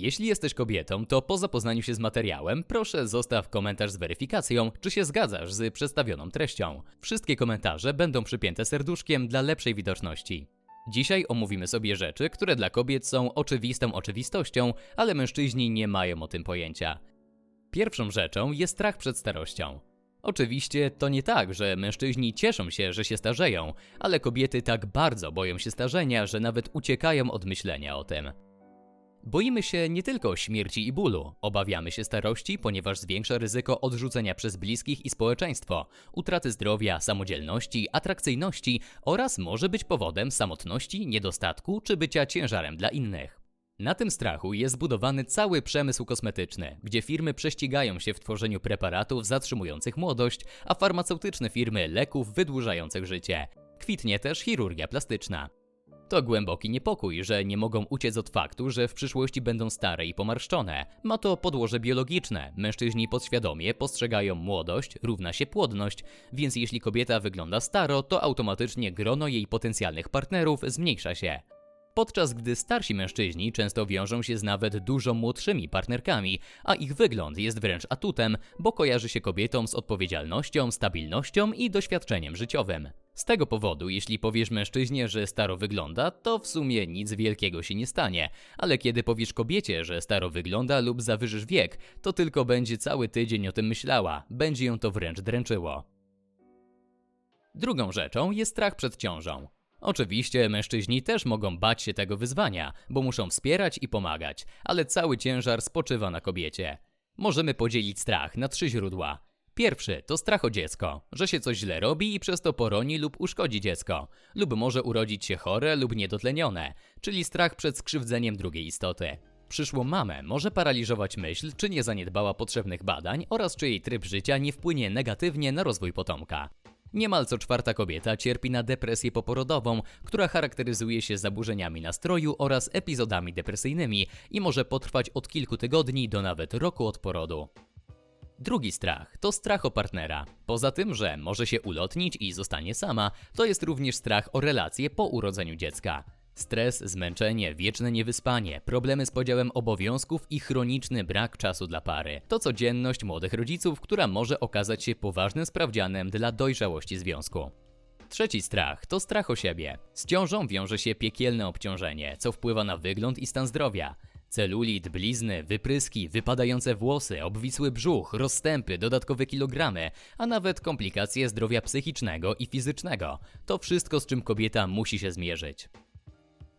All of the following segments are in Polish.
Jeśli jesteś kobietą, to po zapoznaniu się z materiałem, proszę zostaw komentarz z weryfikacją, czy się zgadzasz z przedstawioną treścią. Wszystkie komentarze będą przypięte serduszkiem dla lepszej widoczności. Dzisiaj omówimy sobie rzeczy, które dla kobiet są oczywistą oczywistością, ale mężczyźni nie mają o tym pojęcia. Pierwszą rzeczą jest strach przed starością. Oczywiście to nie tak, że mężczyźni cieszą się, że się starzeją, ale kobiety tak bardzo boją się starzenia, że nawet uciekają od myślenia o tym. Boimy się nie tylko śmierci i bólu, obawiamy się starości, ponieważ zwiększa ryzyko odrzucenia przez bliskich i społeczeństwo, utraty zdrowia, samodzielności, atrakcyjności oraz może być powodem samotności, niedostatku czy bycia ciężarem dla innych. Na tym strachu jest zbudowany cały przemysł kosmetyczny, gdzie firmy prześcigają się w tworzeniu preparatów zatrzymujących młodość, a farmaceutyczne firmy leków wydłużających życie. Kwitnie też chirurgia plastyczna. To głęboki niepokój, że nie mogą uciec od faktu, że w przyszłości będą stare i pomarszczone. Ma to podłoże biologiczne. Mężczyźni podświadomie postrzegają młodość równa się płodność, więc jeśli kobieta wygląda staro, to automatycznie grono jej potencjalnych partnerów zmniejsza się. Podczas gdy starsi mężczyźni często wiążą się z nawet dużo młodszymi partnerkami, a ich wygląd jest wręcz atutem, bo kojarzy się kobietom z odpowiedzialnością, stabilnością i doświadczeniem życiowym. Z tego powodu, jeśli powiesz mężczyźnie, że staro wygląda, to w sumie nic wielkiego się nie stanie, ale kiedy powiesz kobiecie, że staro wygląda lub zawyżysz wiek, to tylko będzie cały tydzień o tym myślała, będzie ją to wręcz dręczyło. Drugą rzeczą jest strach przed ciążą. Oczywiście mężczyźni też mogą bać się tego wyzwania, bo muszą wspierać i pomagać, ale cały ciężar spoczywa na kobiecie. Możemy podzielić strach na trzy źródła. Pierwszy to strach o dziecko, że się coś źle robi i przez to poroni lub uszkodzi dziecko, lub może urodzić się chore lub niedotlenione, czyli strach przed skrzywdzeniem drugiej istoty. Przyszłą mamę może paraliżować myśl, czy nie zaniedbała potrzebnych badań oraz czy jej tryb życia nie wpłynie negatywnie na rozwój potomka. Niemal co czwarta kobieta cierpi na depresję poporodową, która charakteryzuje się zaburzeniami nastroju oraz epizodami depresyjnymi i może potrwać od kilku tygodni do nawet roku od porodu. Drugi strach to strach o partnera. Poza tym, że może się ulotnić i zostanie sama, to jest również strach o relacje po urodzeniu dziecka. Stres, zmęczenie, wieczne niewyspanie, problemy z podziałem obowiązków i chroniczny brak czasu dla pary. To codzienność młodych rodziców, która może okazać się poważnym sprawdzianem dla dojrzałości związku. Trzeci strach to strach o siebie. Z ciążą wiąże się piekielne obciążenie, co wpływa na wygląd i stan zdrowia. Celulit, blizny, wypryski, wypadające włosy, obwisły brzuch, rozstępy, dodatkowe kilogramy, a nawet komplikacje zdrowia psychicznego i fizycznego. To wszystko, z czym kobieta musi się zmierzyć.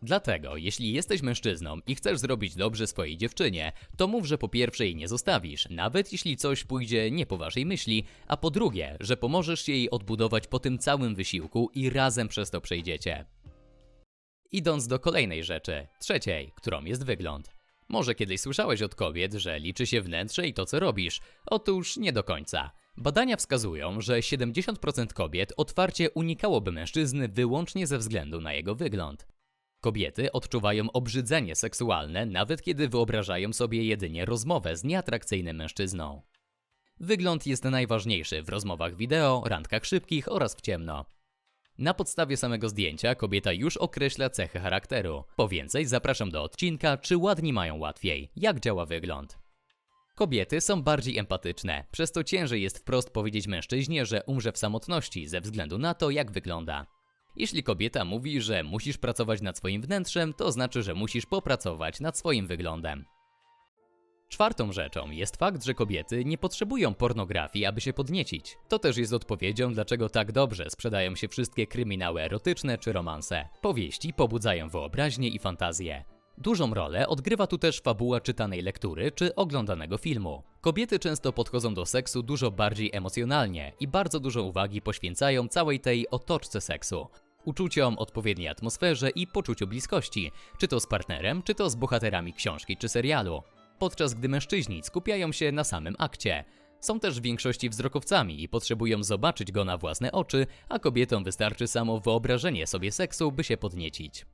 Dlatego, jeśli jesteś mężczyzną i chcesz zrobić dobrze swojej dziewczynie, to mów, że po pierwsze jej nie zostawisz, nawet jeśli coś pójdzie nie po waszej myśli, a po drugie, że pomożesz jej odbudować po tym całym wysiłku i razem przez to przejdziecie. Idąc do kolejnej rzeczy, trzeciej, którą jest wygląd. Może kiedyś słyszałeś od kobiet, że liczy się wnętrze i to, co robisz. Otóż nie do końca. Badania wskazują, że 70% kobiet otwarcie unikałoby mężczyzny wyłącznie ze względu na jego wygląd. Kobiety odczuwają obrzydzenie seksualne, nawet kiedy wyobrażają sobie jedynie rozmowę z nieatrakcyjnym mężczyzną. Wygląd jest najważniejszy w rozmowach wideo, randkach szybkich oraz w ciemno. Na podstawie samego zdjęcia kobieta już określa cechy charakteru. Po więcej zapraszam do odcinka, czy ładni mają łatwiej, jak działa wygląd. Kobiety są bardziej empatyczne, przez to ciężej jest wprost powiedzieć mężczyźnie, że umrze w samotności ze względu na to, jak wygląda. Jeśli kobieta mówi, że musisz pracować nad swoim wnętrzem, to znaczy, że musisz popracować nad swoim wyglądem. Czwartą rzeczą jest fakt, że kobiety nie potrzebują pornografii, aby się podniecić. To też jest odpowiedzią, dlaczego tak dobrze sprzedają się wszystkie kryminały erotyczne czy romanse. Powieści pobudzają wyobraźnię i fantazję. Dużą rolę odgrywa tu też fabuła czytanej lektury czy oglądanego filmu. Kobiety często podchodzą do seksu dużo bardziej emocjonalnie i bardzo dużo uwagi poświęcają całej tej otoczce seksu. Uczuciom, odpowiedniej atmosferze i poczuciu bliskości, czy to z partnerem, czy to z bohaterami książki czy serialu. Podczas gdy mężczyźni skupiają się na samym akcie. Są też w większości wzrokowcami i potrzebują zobaczyć go na własne oczy, a kobietom wystarczy samo wyobrażenie sobie seksu, by się podniecić.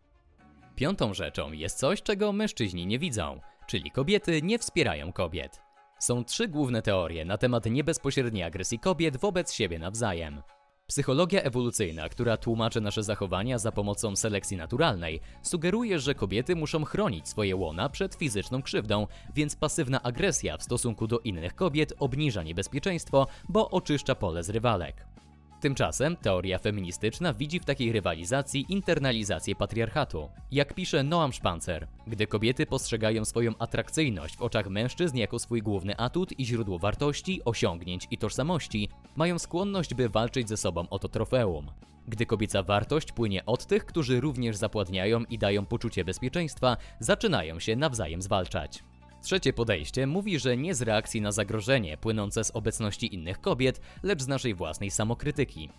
Piątą rzeczą jest coś, czego mężczyźni nie widzą, czyli kobiety nie wspierają kobiet. Są trzy główne teorie na temat niebezpośredniej agresji kobiet wobec siebie nawzajem. Psychologia ewolucyjna, która tłumaczy nasze zachowania za pomocą selekcji naturalnej, sugeruje, że kobiety muszą chronić swoje łona przed fizyczną krzywdą, więc pasywna agresja w stosunku do innych kobiet obniża niebezpieczeństwo, bo oczyszcza pole z rywalek. Tymczasem teoria feministyczna widzi w takiej rywalizacji internalizację patriarchatu. Jak pisze Noam Szpancer, gdy kobiety postrzegają swoją atrakcyjność w oczach mężczyzn jako swój główny atut i źródło wartości, osiągnięć i tożsamości, mają skłonność, by walczyć ze sobą o to trofeum. Gdy kobieca wartość płynie od tych, którzy również zapładniają i dają poczucie bezpieczeństwa, zaczynają się nawzajem zwalczać. Trzecie podejście mówi, że nie z reakcji na zagrożenie płynące z obecności innych kobiet, lecz z naszej własnej samokrytyki.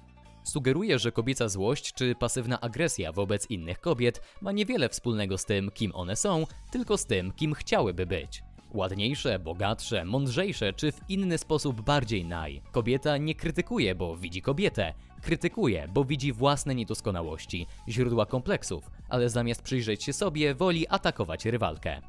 Sugeruje, że kobieca złość czy pasywna agresja wobec innych kobiet ma niewiele wspólnego z tym, kim one są, tylko z tym, kim chciałyby być. Ładniejsze, bogatsze, mądrzejsze czy w inny sposób bardziej naj. Kobieta nie krytykuje, bo widzi kobietę. Krytykuje, bo widzi własne niedoskonałości, źródła kompleksów, ale zamiast przyjrzeć się sobie, woli atakować rywalkę.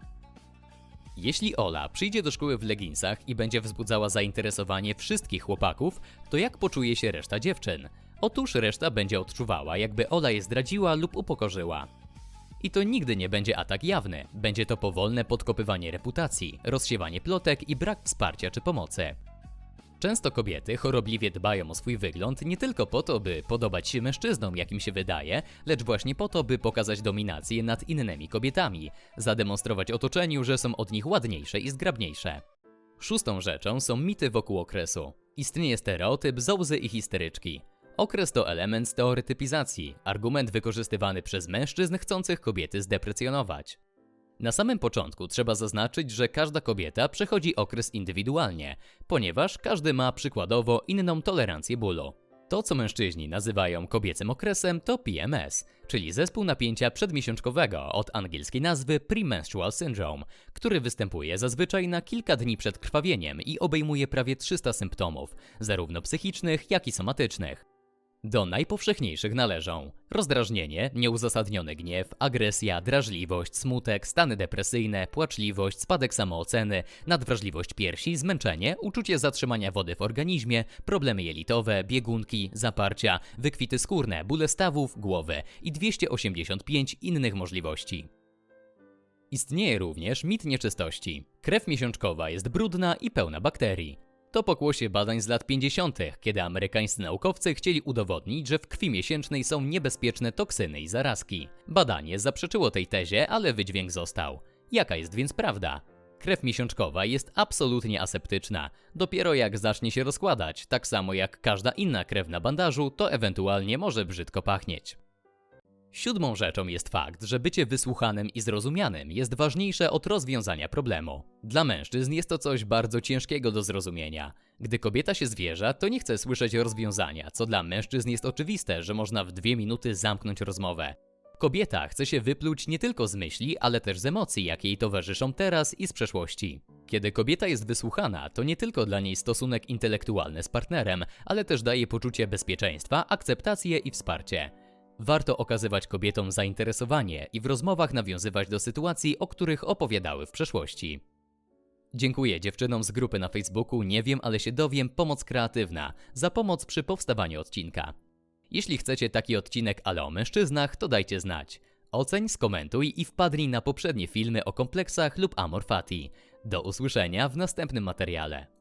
Jeśli Ola przyjdzie do szkoły w leginsach i będzie wzbudzała zainteresowanie wszystkich chłopaków, to jak poczuje się reszta dziewczyn? Otóż reszta będzie odczuwała, jakby Ola je zdradziła lub upokorzyła. I to nigdy nie będzie atak jawny, będzie to powolne podkopywanie reputacji, rozsiewanie plotek i brak wsparcia czy pomocy. Często kobiety chorobliwie dbają o swój wygląd nie tylko po to, by podobać się mężczyznom, jakim się wydaje, lecz właśnie po to, by pokazać dominację nad innymi kobietami, zademonstrować otoczeniu, że są od nich ładniejsze i zgrabniejsze. Szóstą rzeczą są mity wokół okresu. Istnieje stereotyp zołzy i histeryczki. Okres to element stereotypizacji, argument wykorzystywany przez mężczyzn chcących kobiety zdeprecjonować. Na samym początku trzeba zaznaczyć, że każda kobieta przechodzi okres indywidualnie, ponieważ każdy ma przykładowo inną tolerancję bólu. To, co mężczyźni nazywają kobiecym okresem, to PMS, czyli zespół napięcia przedmiesiączkowego od angielskiej nazwy Premenstrual Syndrome, który występuje zazwyczaj na kilka dni przed krwawieniem i obejmuje prawie 300 symptomów, zarówno psychicznych, jak i somatycznych. Do najpowszechniejszych należą rozdrażnienie, nieuzasadniony gniew, agresja, drażliwość, smutek, stany depresyjne, płaczliwość, spadek samooceny, nadwrażliwość piersi, zmęczenie, uczucie zatrzymania wody w organizmie, problemy jelitowe, biegunki, zaparcia, wykwity skórne, bóle stawów, głowy i 285 innych możliwości. Istnieje również mit nieczystości. Krew miesiączkowa jest brudna i pełna bakterii. To pokłosie badań z lat 50., kiedy amerykańscy naukowcy chcieli udowodnić, że w krwi miesięcznej są niebezpieczne toksyny i zarazki. Badanie zaprzeczyło tej tezie, ale wydźwięk został. Jaka jest więc prawda? Krew miesiączkowa jest absolutnie aseptyczna. Dopiero jak zacznie się rozkładać, tak samo jak każda inna krew na bandażu, to ewentualnie może brzydko pachnieć. Siódmą rzeczą jest fakt, że bycie wysłuchanym i zrozumianym jest ważniejsze od rozwiązania problemu. Dla mężczyzn jest to coś bardzo ciężkiego do zrozumienia. Gdy kobieta się zwierza, to nie chce słyszeć rozwiązania, co dla mężczyzn jest oczywiste, że można w dwie minuty zamknąć rozmowę. Kobieta chce się wypluć nie tylko z myśli, ale też z emocji, jakie jej towarzyszą teraz i z przeszłości. Kiedy kobieta jest wysłuchana, to nie tylko dla niej stosunek intelektualny z partnerem, ale też daje poczucie bezpieczeństwa, akceptację i wsparcie. Warto okazywać kobietom zainteresowanie i w rozmowach nawiązywać do sytuacji, o których opowiadały w przeszłości. Dziękuję dziewczynom z grupy na Facebooku Nie wiem, ale się dowiem Pomoc Kreatywna za pomoc przy powstawaniu odcinka. Jeśli chcecie taki odcinek, ale o mężczyznach, to dajcie znać. Oceń, skomentuj i wpadnij na poprzednie filmy o kompleksach lub amorfati. Do usłyszenia w następnym materiale.